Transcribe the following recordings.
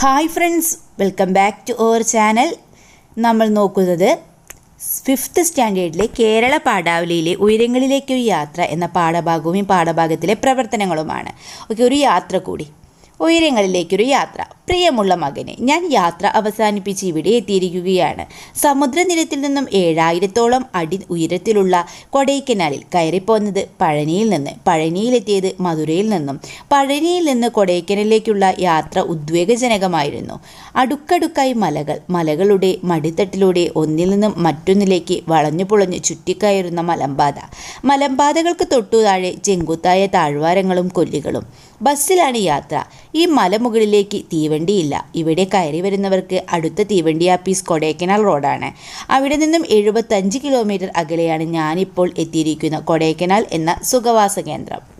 Hi friends welcome back to our channel നമ്മൾ നോക്കുന്നത് fifth സ്റ്റാൻഡേർഡിലെ Kerala പാഠാവലിയിലെ ഉയരങ്ങളിലേക്കൊരു യാത്ര എന്ന പാഠഭാഗവും ഈ പാഠഭാഗത്തിലെ പ്രവർത്തനങ്ങളുമാണ്. ഓക്കെ ഒരു യാത്ര കൂടി. ഉയരങ്ങളിലേക്കൊരു യാത്ര. പ്രിയമുള്ള മകനെ ഞാൻ യാത്ര അവസാനിപ്പിച്ച് ഇവിടെ എത്തിയിരിക്കുകയാണ്. സമുദ്രനിരത്തിൽ നിന്നും ഏഴായിരത്തോളം അടി ഉയരത്തിലുള്ള കൊടൈക്കനാലിൽ കയറിപ്പോന്നത് പഴനിയിൽ നിന്ന് പഴനിയിലെത്തിയത് മധുരയിൽ നിന്നും. പഴനിയിൽ നിന്ന് കൊടൈക്കനാലിലേക്കുള്ള യാത്ര ഉദ്വേഗജനകമായിരുന്നു. അടുക്കടുക്കായി മലകൾ മലകളുടെ മടിത്തട്ടിലൂടെ ഒന്നിൽ നിന്നും മറ്റൊന്നിലേക്ക് വളഞ്ഞു പുളഞ്ഞ് ചുറ്റിക്കയറുന്ന മലമ്പാത. മലമ്പാതകൾക്ക് തൊട്ടു താഴെ ചെങ്കുത്തായ താഴ്വാരങ്ങളും കൊല്ലികളും. ബസ്സിലാണ് യാത്ര. ഈ മലമുകളിലേക്ക് തീവണ്ടിയില്ല. ഇവിടെ കയറി വരുന്നവർക്ക് അടുത്ത തീവണ്ടി ആപ്പീസ് കൊടൈക്കനാൽ റോഡാണ്. അവിടെ നിന്നും എഴുപത്തഞ്ച് കിലോമീറ്റർ അകലെയാണ് ഞാനിപ്പോൾ എത്തിയിരിക്കുന്ന കൊടൈക്കനാൽ എന്ന സുഖവാസ കേന്ദ്രം.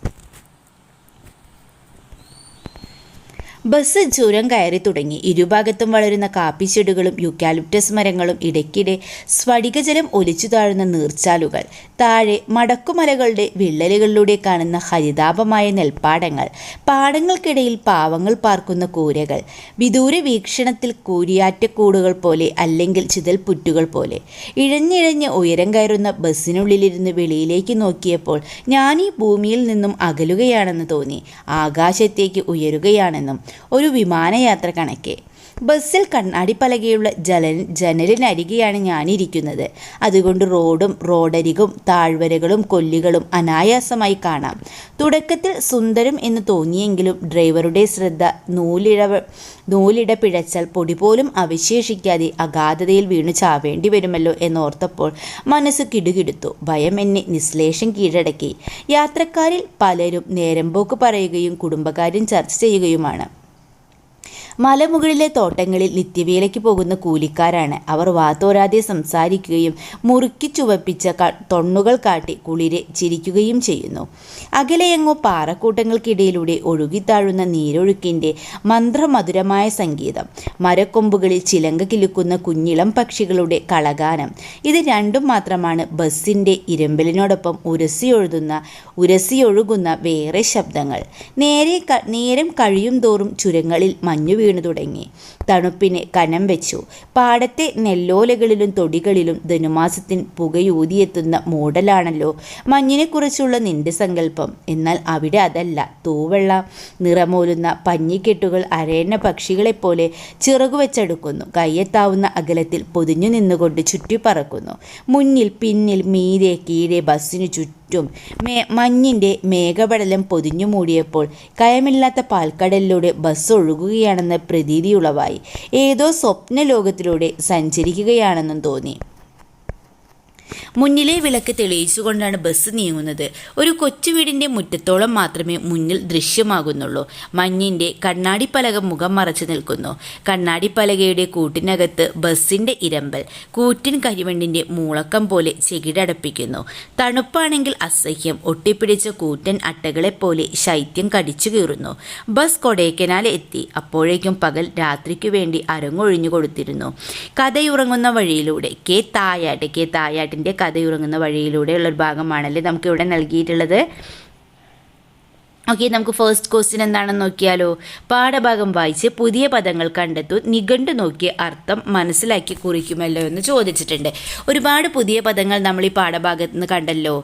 ബസ് ചുരം കയറി തുടങ്ങി. ഇരുഭാഗത്തും വളരുന്ന കാപ്പിച്ചെടുകളും യുക്കാലിപ്റ്റസ് മരങ്ങളും ഇടയ്ക്കിടെ സ്ഫടികജലം ഒലിച്ചു താഴുന്ന നീർച്ചാലുകൾ താഴെ മടക്കുമലകളുടെ വിള്ളലുകളിലൂടെ കാണുന്ന ഹരിതാപമായ നെൽപ്പാടങ്ങൾ പാടങ്ങൾക്കിടയിൽ പാവങ്ങൾ പാർക്കുന്ന കൂരകൾ വിദൂര വീക്ഷണത്തിൽ കൂരിയാറ്റക്കൂടുകൾ പോലെ അല്ലെങ്കിൽ ചിതൽപുറ്റുകൾ പോലെ. ഇഴഞ്ഞിഴഞ്ഞ് ഉയരം കയറുന്ന ബസ്സിനുള്ളിലിരുന്ന് വെളിയിലേക്ക് നോക്കിയപ്പോൾ ഞാൻ ഈ ഭൂമിയിൽ നിന്നും അകലുകയാണെന്ന് തോന്നി. ആകാശത്തേക്ക് ഉയരുകയാണെന്നും ഒരു വിമാനയാത്ര കണക്കെ. ബസ്സിൽ കണ്ണാടിപ്പലകയുള്ള ജല ജനലിനരികെയാണ് ഞാനിരിക്കുന്നത്. അതുകൊണ്ട് റോഡും റോഡരികും താഴ്വരകളും കൊല്ലികളും അനായാസമായി കാണാം. തുടക്കത്തിൽ സുന്ദരം എന്ന് തോന്നിയെങ്കിലും ഡ്രൈവറുടെ ശ്രദ്ധ നൂലിഴ നൂലിട പിഴച്ചാൽ പൊടി പോലും അവശേഷിക്കാതെ അഗാധതയിൽ വീണു ചാവേണ്ടി വരുമല്ലോ എന്നോർത്തപ്പോൾ മനസ്സ് കിടുകിടുത്തു. ഭയം എന്നെ നിശ്ലേഷം കീഴടക്കി. യാത്രക്കാരിൽ പലരും നേരമ്പോക്ക് പറയുകയും കുടുംബകാര്യം ചർച്ച ചെയ്യുകയുമാണ്. മലമുകളിലെ തോട്ടങ്ങളിൽ നിത്യവേലയ്ക്ക് പോകുന്ന കൂലിക്കാരാണ്. അവർ വാത്തോരാതെ സംസാരിക്കുകയും മുറുക്കി ചുവപ്പിച്ച തൊണ്ണുകൾ കാട്ടി കുളിരെ ചിരിക്കുകയും ചെയ്യുന്നു. അകലെയെങ്ങോ പാറക്കൂട്ടങ്ങൾക്കിടയിലൂടെ ഒഴുകിത്താഴുന്ന നീരൊഴുക്കിന്റെ മന്ത്രമധുരമായ സംഗീതം മരക്കൊമ്പുകളിൽ ചിലങ്ക കിലുക്കുന്ന കുഞ്ഞിളം പക്ഷികളുടെ കളഗാനം ഇത് രണ്ടും മാത്രമാണ് ബസ്സിന്റെ ഇരമ്പലിനോടൊപ്പം ഉരസിയൊഴുതുന്ന ഉരസിയൊഴുകുന്ന വേറെ ശബ്ദങ്ങൾ. നേരെ നേരം കഴിയും തോറും ചുരങ്ങളിൽ മഞ്ഞു വീണു തുടങ്ങി. തണുപ്പിന് കനം വെച്ചു. പാടത്തെ നെല്ലോലകളിലും തൊടികളിലും ധനുമാസത്തിൻ പുകയൂതിയെത്തുന്ന മൂടലാണല്ലോ മഞ്ഞിനെക്കുറിച്ചുള്ള നിന്റെ സങ്കല്പം. എന്നാൽ അവിടെ അതല്ല. തൂവെള്ള നിറമോലുന്ന പഞ്ഞിക്കെട്ടുകൾ അരയണ പക്ഷികളെപ്പോലെ ചിറകുവെച്ചെടുക്കുന്നു. കയ്യെത്താവുന്ന അകലത്തിൽ പൊതിഞ്ഞു നിന്നുകൊണ്ട് ചുറ്റിപ്പറക്കുന്നു. മുന്നിൽ പിന്നിൽ മീതെ കീഴെ ബസ്സിനു ചുറ്റും ചുറ്റും മേ മഞ്ഞിന്റെ മേഘപടലം പൊതിഞ്ഞു മൂടിയപ്പോൾ കയമില്ലാത്ത പാൽക്കടലിലൂടെ ബസ് ഒഴുകുകയാണെന്ന പ്രതീതിയുളവായി. ഏതോ സ്വപ്ന ലോകത്തിലൂടെ സഞ്ചരിക്കുകയാണെന്നും തോന്നി. മുന്നിലെ വിളക്ക് തെളിയിച്ചുകൊണ്ടാണ് ബസ് നീങ്ങുന്നത്. ഒരു കൊച്ചു വീടിന്റെ മുറ്റത്തോളം മാത്രമേ മുന്നിൽ ദൃശ്യമാകുന്നുള്ളൂ. മഞ്ഞിന്റെ കണ്ണാടിപ്പലക മുഖം മറച്ചു നിൽക്കുന്നു. കണ്ണാടിപ്പലകയുടെ കൂട്ടിനകത്ത് ബസ്സിന്റെ ഇരമ്പൽ കൂറ്റിൻ കരിവണ്ടിന്റെ മൂളക്കം പോലെ ചെകിടടപ്പിക്കുന്നു. തണുപ്പാണെങ്കിൽ അസഹ്യം ഒട്ടിപ്പിടിച്ച കൂറ്റൻ അട്ടകളെപ്പോലെ ശൈത്യം കടിച്ചു കീറുന്നു. ബസ് കൊടൈക്കനാൽ എത്തി. അപ്പോഴേക്കും പകൽ രാത്രിക്കു വേണ്ടി അരങ്ങൊഴിഞ്ഞു കൊടുത്തിരുന്നു. കഥയുറങ്ങുന്ന വഴിയിലൂടെ കെ തായാട്ട് കെ തായാട്ടിന്റെ കഥയുറങ്ങുന്ന വഴിയിലൂടെയുള്ള ഒരു ഭാഗമാണല്ലേ നമുക്ക് ഇവിടെ നൽകിയിട്ടുള്ളത്. ഓക്കെ നമുക്ക് ഫസ്റ്റ് ക്വസ്റ്റ്യൻ എന്താണെന്ന് നോക്കിയാലോ? പാഠഭാഗം വായിച്ച് പുതിയ പദങ്ങൾ കണ്ടെത്തു നിഘണ്ടു നോക്കി അർത്ഥം മനസ്സിലാക്കി കുറിക്കുമല്ലോ എന്ന് ചോദിച്ചിട്ടുണ്ട്. ഒരുപാട് പുതിയ പദങ്ങൾ നമ്മൾ ഈ പാഠഭാഗത്ത് നിന്ന് കണ്ടല്ലോ.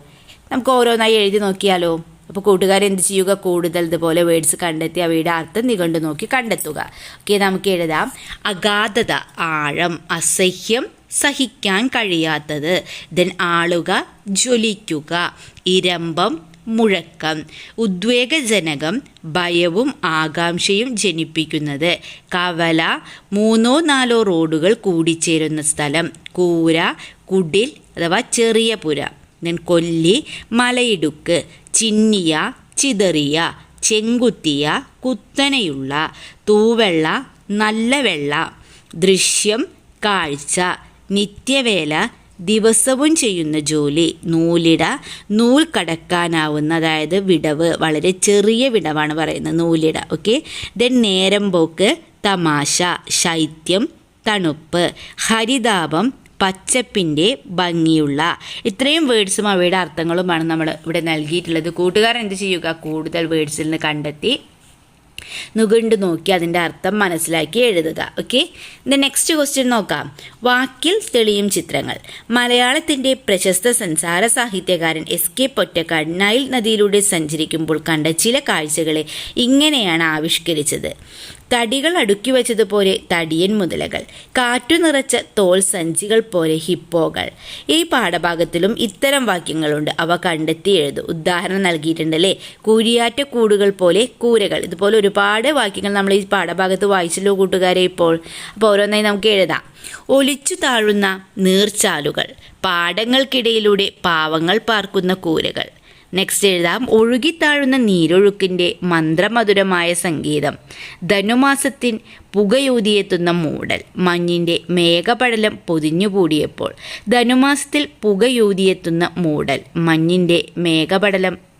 നമുക്ക് ഓരോന്നായി എഴുതി നോക്കിയാലോ? അപ്പോൾ കൂട്ടുകാർ എന്ത് ചെയ്യുക? കൂടുതൽ ഇതുപോലെ വേർഡ്സ് കണ്ടെത്തി അവയുടെ അർത്ഥം നിഘണ്ടു നോക്കി കണ്ടെത്തുക. ഓക്കെ നമുക്ക് എഴുതാം. അഗാധത ആഴം അസഹ്യം സഹിക്കാൻ കഴിയാത്തത്. ദെൻ ആളുക ജ്വലിക്കുക. ഇരമ്പം മുഴക്കം. ഉദ്വേഗജനകം ഭയവും ആകാംക്ഷയും ജനിപ്പിക്കുന്നത്. കവല മൂന്നോ നാലോ റോഡുകൾ കൂടിച്ചേരുന്ന സ്ഥലം. കൂര കുടിൽ അഥവാ ചെറിയ പുര. ദെൻ കൊല്ലി മലയിടുക്ക്. ചിന്നിയ ചിതറിയ. ചെങ്കുത്തിയ കുത്തനെയുള്ള. തൂവെള്ള നല്ല വെള്ള. ദൃശ്യം കാഴ്ച. നിത്യവേല ദിവസവും ചെയ്യുന്ന ജോലി. നൂലിട നൂൽ കടക്കാനാവുന്ന അതായത് വിടവ് വളരെ ചെറിയ വിടവാണ് പറയുന്നത് നൂലിട ഓക്കെ ദെൻ നേരം പോക്ക് തമാശ ശൈത്യം തണുപ്പ് ഹരിതാപം പച്ചപ്പിന്റെ ഭംഗിയുള്ള. ഇത്രയും വേർഡ്സും അവയുടെ അർത്ഥങ്ങളുമാണ് നമ്മൾ ഇവിടെ നൽകിയിട്ടുള്ളത്. കൂട്ടുകാർ എന്ത് ചെയ്യുക? കൂടുതൽ വേർഡ്സിൽ നിന്ന് കണ്ടെത്തി നുകണ്ട് നോക്കി അതിന്റെ അർത്ഥം മനസ്സിലാക്കി എഴുതുക ഓക്കെ ദ നെക്സ്റ്റ് ക്വസ്റ്റ്യൻ നോക്കാം. വാക്കിൽ തെളിയും ചിത്രങ്ങൾ. മലയാളത്തിന്റെ പ്രശസ്ത സംസാര സാഹിത്യകാരൻ എസ് കെ പൊറ്റക്കാട് നൈൽ നദിയിലൂടെ സഞ്ചരിക്കുമ്പോൾ കണ്ട ചില കാഴ്ചകളെ ഇങ്ങനെയാണ് ആവിഷ്കരിച്ചത്. തടികൾ അടുക്കി വച്ചതുപോലെ തടിയൻ മുതലകൾ കാറ്റു നിറച്ച തോൽ സഞ്ചികൾ പോലെ ഹിപ്പോകൾ. ഈ പാഠഭാഗത്തിലും ഇത്തരം വാക്യങ്ങളുണ്ട്. അവ കണ്ടെത്തി എഴുതും. ഉദാഹരണം നൽകിയിട്ടുണ്ടല്ലേ? കൂരിയാറ്റ കൂടുകൾ പോലെ കൂരകൾ. ഇതുപോലെ ഒരുപാട് വാക്യങ്ങൾ നമ്മൾ ഈ പാഠഭാഗത്ത് വായിച്ചല്ലോ കൂട്ടുകാരെ ഇപ്പോൾ. അപ്പോൾ ഓരോന്നായി നമുക്ക് എഴുതാം. ഒലിച്ചു താഴുന്ന നീർച്ചാലുകൾ പാടങ്ങൾക്കിടയിലൂടെ പാവങ്ങൾ പാർക്കുന്ന കൂരകൾ. നെക്സ്റ്റ് എഴുതാം. ഒഴുകിത്താഴുന്ന നീരൊഴുക്കിന്റെ മന്ത്രമധുരമായ സംഗീതം. ധനുമാസത്തിൻ പുകയൂതിയെത്തുന്ന മൂടൽ. മഞ്ഞിന്റെ മേഘപടലം പൊതിഞ്ഞുകൂടിയപ്പോൾ ധനുമാസത്തിൽ പുകയൂതിയെത്തുന്ന മൂടൽ. മഞ്ഞിന്റെ മേഘപടലം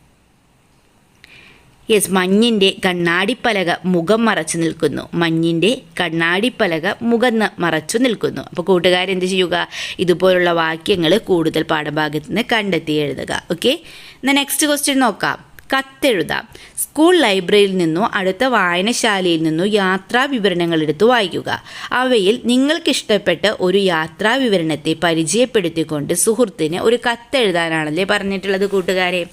യെസ് മഞ്ഞിന്റെ കണ്ണാടിപ്പലക മുഖം മറച്ചു നിൽക്കുന്നു. മഞ്ഞിന്റെ കണ്ണാടിപ്പലക മുഖം മറച്ചു നിൽക്കുന്നു. അപ്പോൾ കൂട്ടുകാരെന്ത് ചെയ്യുക? ഇതുപോലുള്ള വാക്യങ്ങൾ കൂടുതൽ പാഠഭാഗത്ത് നിന്ന് കണ്ടെത്തി എഴുതുക. ഓക്കെ എന്നാൽ നെക്സ്റ്റ് ക്വസ്റ്റ്യൻ നോക്കാം. കത്തെഴുതാം. സ്കൂൾ ലൈബ്രറിയിൽ നിന്നോ അടുത്ത വായനശാലയിൽ നിന്നോ യാത്രാ വിവരണങ്ങൾ എടുത്ത് വായിക്കുക. അവയിൽ നിങ്ങൾക്കിഷ്ടപ്പെട്ട ഒരു യാത്രാ വിവരണത്തെ പരിചയപ്പെടുത്തിക്കൊണ്ട് സുഹൃത്തിന് ഒരു കത്തെഴുതാനാണല്ലേ പറഞ്ഞിട്ടുള്ളത് കൂട്ടുകാരെ.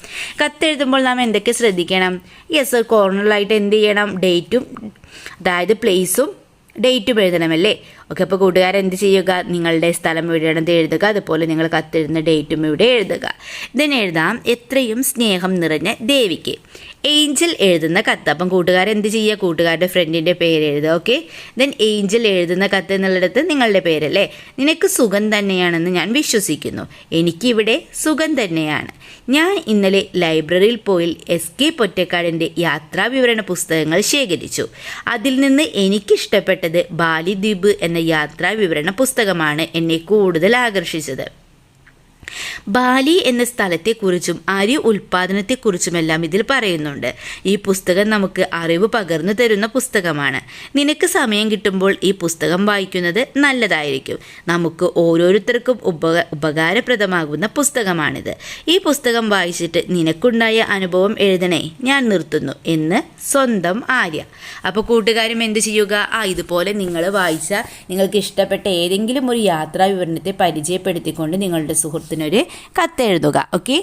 കത്തെഴുതുമ്പോൾ നാം എന്തൊക്കെ ശ്രദ്ധിക്കണം? യെസ് കോർണറിലായിട്ട് എന്ത് ചെയ്യണം? ഡേറ്റും അതായത് പ്ലേസും ഡേറ്റും എഴുതണമല്ലേ ഓക്കെ അപ്പോൾ കൂട്ടുകാർ എന്ത് ചെയ്യുക? നിങ്ങളുടെ സ്ഥലം എവിടെയാണെന്ന് എഴുതുക. അതുപോലെ നിങ്ങൾ കത്തിരുന്ന ഡേറ്റും ഇവിടെ എഴുതുക. ഇതിന് എഴുതാം. എത്രയും സ്നേഹം നിറഞ്ഞ ദേവിക്ക്. ഏഞ്ചൽ എഴുതുന്ന കത്ത്. അപ്പം കൂട്ടുകാർ എന്ത് ചെയ്യുക? കൂട്ടുകാരുടെ ഫ്രണ്ടിന്റെ പേര് എഴുതുക ഓക്കെ ദെൻ ഏഞ്ചൽ എഴുതുന്ന കത്ത് എന്നുള്ളിടത്ത് നിങ്ങളുടെ പേരല്ലേ? നിനക്ക് സുഖം തന്നെയാണെന്ന് ഞാൻ വിശ്വസിക്കുന്നു. എനിക്കിവിടെ സുഖം തന്നെയാണ്. ഞാൻ ഇന്നലെ ലൈബ്രറിയിൽ പോയി എസ് കെ പൊറ്റക്കാടിന്റെ യാത്രാവിവരണ പുസ്തകങ്ങൾ ശേഖരിച്ചു. അതിൽ നിന്ന് എനിക്കിഷ്ടപ്പെട്ടത് ബാലിദ്വീപ് എന്ന യാത്രാവിവരണ പുസ്തകമാണ് എന്നെ കൂടുതൽ ആകർഷിച്ചത്. ബാലി എന്ന സ്ഥലത്തെക്കുറിച്ചും അരി ഉൽപ്പാദനത്തെക്കുറിച്ചുമെല്ലാം ഇതിൽ പറയുന്നുണ്ട്. ഈ പുസ്തകം നമുക്ക് അറിവ് പകർന്നു തരുന്ന പുസ്തകമാണ്. നിനക്ക് സമയം കിട്ടുമ്പോൾ ഈ പുസ്തകം വായിക്കുന്നത് നല്ലതായിരിക്കും. നമുക്ക് ഓരോരുത്തർക്കും ഉപക ഉപകാരപ്രദമാകുന്ന പുസ്തകമാണിത്. ഈ പുസ്തകം വായിച്ചിട്ട് നിനക്കുണ്ടായ അനുഭവം എഴുതണേ ഞാൻ നിർത്തുന്നു. എന്ന് സ്വന്തം ആര്യ. അപ്പോൾ കൂട്ടുകാരും എന്ത് ചെയ്യുക? ആ ഇതുപോലെ നിങ്ങൾ വായിച്ച നിങ്ങൾക്ക് ഇഷ്ടപ്പെട്ട ഏതെങ്കിലും ഒരു യാത്രാ വിവരണത്തെ പരിചയപ്പെടുത്തിക്കൊണ്ട് നിങ്ങളുടെ സുഹൃത്തിനൊരു കത്തെഴുതുക ഓക്കെ?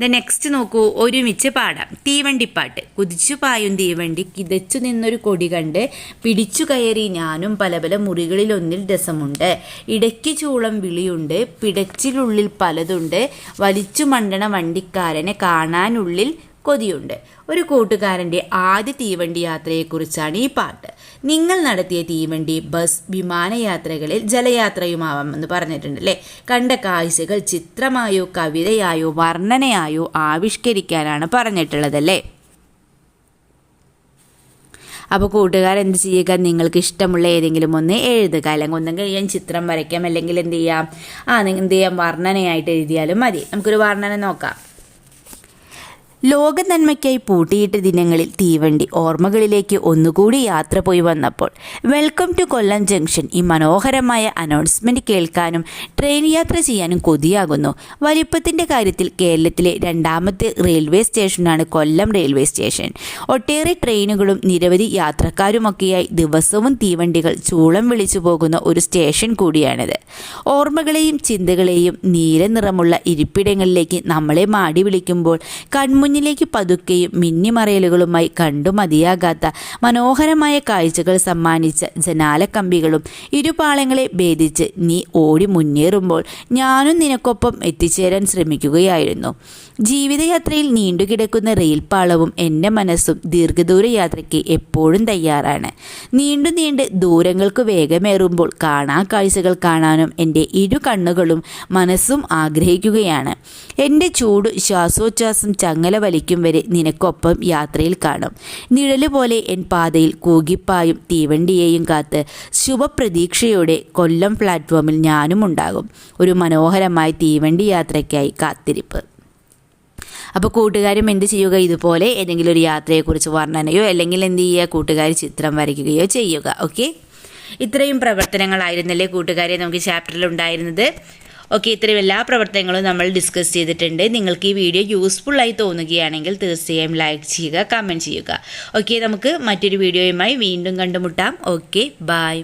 ദ നെക്സ്റ്റ് നോക്കൂ. ഒരുമിച്ച് പാടാം. തീവണ്ടിപ്പാട്ട്. കുതിച്ചു പായും തീവണ്ടി കിതച്ചു നിന്നൊരു കൊടി കണ്ട് പിടിച്ചു കയറി ഞാനും പല പല മുറികളിലൊന്നിൽ രസമുണ്ട്. ഇടയ്ക്ക് ചൂളം വിളിയുണ്ട് പിടച്ചിലുള്ളിൽ പലതുണ്ട് വലിച്ചു മണ്ടണ വണ്ടിക്കാരനെ കാണാനുള്ളിൽ കൊതിയുണ്ട്. ഒരു കൂട്ടുകാരന്റെ ആദ്യ തീവണ്ടി യാത്രയെക്കുറിച്ചാണ് ഈ പാട്ട്. നിങ്ങൾ നടത്തിയ തീവണ്ടി ബസ് വിമാനയാത്രകളിൽ ജലയാത്രയുമാവാമെന്ന് പറഞ്ഞിട്ടുണ്ട് അല്ലേ? കണ്ട കാഴ്ചകൾ ചിത്രമായോ കവിതയായോ വർണനയായോ ആവിഷ്കരിക്കാനാണ് പറഞ്ഞിട്ടുള്ളതല്ലേ അപ്പോൾ കൂട്ടുകാർ എന്ത് ചെയ്യുക? നിങ്ങൾക്ക് ഇഷ്ടമുള്ള ഏതെങ്കിലും ഒന്ന് എഴുതുക. അല്ലെങ്കിൽ ഒന്നെങ്കിൽ ഞാൻ ചിത്രം വരയ്ക്കാം. അല്ലെങ്കിൽ എന്ത് ചെയ്യാം? ആ എന്ത് ചെയ്യാം? വർണനയായിട്ട് എഴുതിയാലും മതി. നമുക്കൊരു വർണന നോക്കാം. ലോക നന്മയ്ക്കായി പൂട്ടിയിട്ട ദിനങ്ങളിൽ തീവണ്ടി ഓർമ്മകളിലേക്ക് ഒന്നുകൂടി യാത്ര പോയി വന്നപ്പോൾ വെൽക്കം ടു കൊല്ലം ജംഗ്ഷൻ ഈ മനോഹരമായ അനൗൺസ്മെന്റ് കേൾക്കാനും ട്രെയിൻ യാത്ര ചെയ്യാനും കൊതിയാകുന്നു. വലിപ്പത്തിന്റെ കാര്യത്തിൽ കേരളത്തിലെ രണ്ടാമത്തെ റെയിൽവേ സ്റ്റേഷനാണ് കൊല്ലം റെയിൽവേ സ്റ്റേഷൻ ഒട്ടേറെ ട്രെയിനുകളും നിരവധി യാത്രക്കാരുമൊക്കെയായി ദിവസവും തീവണ്ടികൾ ചൂളം വിളിച്ചു പോകുന്ന ഒരു സ്റ്റേഷൻ കൂടിയാണിത്. ഓർമ്മകളെയും ചിന്തകളെയും നീല നിറമുള്ള ഇരിപ്പിടങ്ങളിലേക്ക് നമ്മളെ മാടി വിളിക്കുമ്പോൾ കൺമുന്നിലേക്ക് പതുക്കെയും മിന്നിമറയലുകളുമായി കണ്ടു മതിയാകാത്ത മനോഹരമായ കാഴ്ചകൾ സമ്മാനിച്ച ജനാലക്കമ്പികളും ഇരുപാളങ്ങളെ ഭേദിച്ച് നീ ഓടി മുന്നേറുമ്പോൾ ഞാനും നിനക്കൊപ്പം എത്തിച്ചേരാൻ ശ്രമിക്കുകയായിരുന്നു. ജീവിതയാത്രയിൽ നീണ്ടുകിടക്കുന്ന റെയിൽപാളവും എന്റെ മനസ്സും ദീർഘദൂര യാത്രയ്ക്ക് എപ്പോഴും തയ്യാറാണ്. നീണ്ടു നീണ്ട് ദൂരങ്ങൾക്ക് വേഗമേറുമ്പോൾ കാണാ കാഴ്ചകൾ കാണാനും എന്റെ ഇരു കണ്ണുകളും മനസ്സും ആഗ്രഹിക്കുകയാണ്. എന്റെ ചൂട് ശ്വാസോച്ഛ്വാസം ചങ്ങല വലിക്കും വരെ നിനക്കൊപ്പം യാത്രയിൽ കാണും. നിഴൽ പോലെ എൻ പാതയിൽ കൂകിപ്പായും തീവണ്ടിയെയും കാത്ത് ശുഭപ്രതീക്ഷയോടെ കൊല്ലം പ്ലാറ്റ്ഫോമിൽ ഞാനും ഉണ്ടാകും. ഒരു മനോഹരമായ തീവണ്ടി യാത്രയ്ക്കായി കാത്തിരിപ്പ്. അപ്പോൾ കൂട്ടുകാരും എന്ത് ചെയ്യുക? ഇതുപോലെ ഏതെങ്കിലും ഒരു യാത്രയെക്കുറിച്ച് വർണനയോ അല്ലെങ്കിൽ എന്ത് ചെയ്യുക? കൂട്ടുകാർ ചിത്രം വരയ്ക്കുകയോ ചെയ്യുക. ഓക്കെ? ഇത്രയും പ്രവർത്തനങ്ങളായിരുന്നല്ലേ കൂട്ടുകാരെ നമുക്ക് ചാപ്റ്ററിൽ ഉണ്ടായിരുന്നത്. ഓക്കെ ഇത്രയും എല്ലാ പ്രവർത്തനങ്ങളും നമ്മൾ ഡിസ്കസ് ചെയ്തിട്ടുണ്ട്. നിങ്ങൾക്ക് ഈ വീഡിയോ യൂസ്ഫുള്ളായി തോന്നുകയാണെങ്കിൽ തീർച്ചയായും ലൈക്ക് ചെയ്യുക കമന്റ് ചെയ്യുക. ഓക്കെ നമുക്ക് മറ്റൊരു വീഡിയോയുമായി വീണ്ടും കണ്ടുമുട്ടാം. Okay bye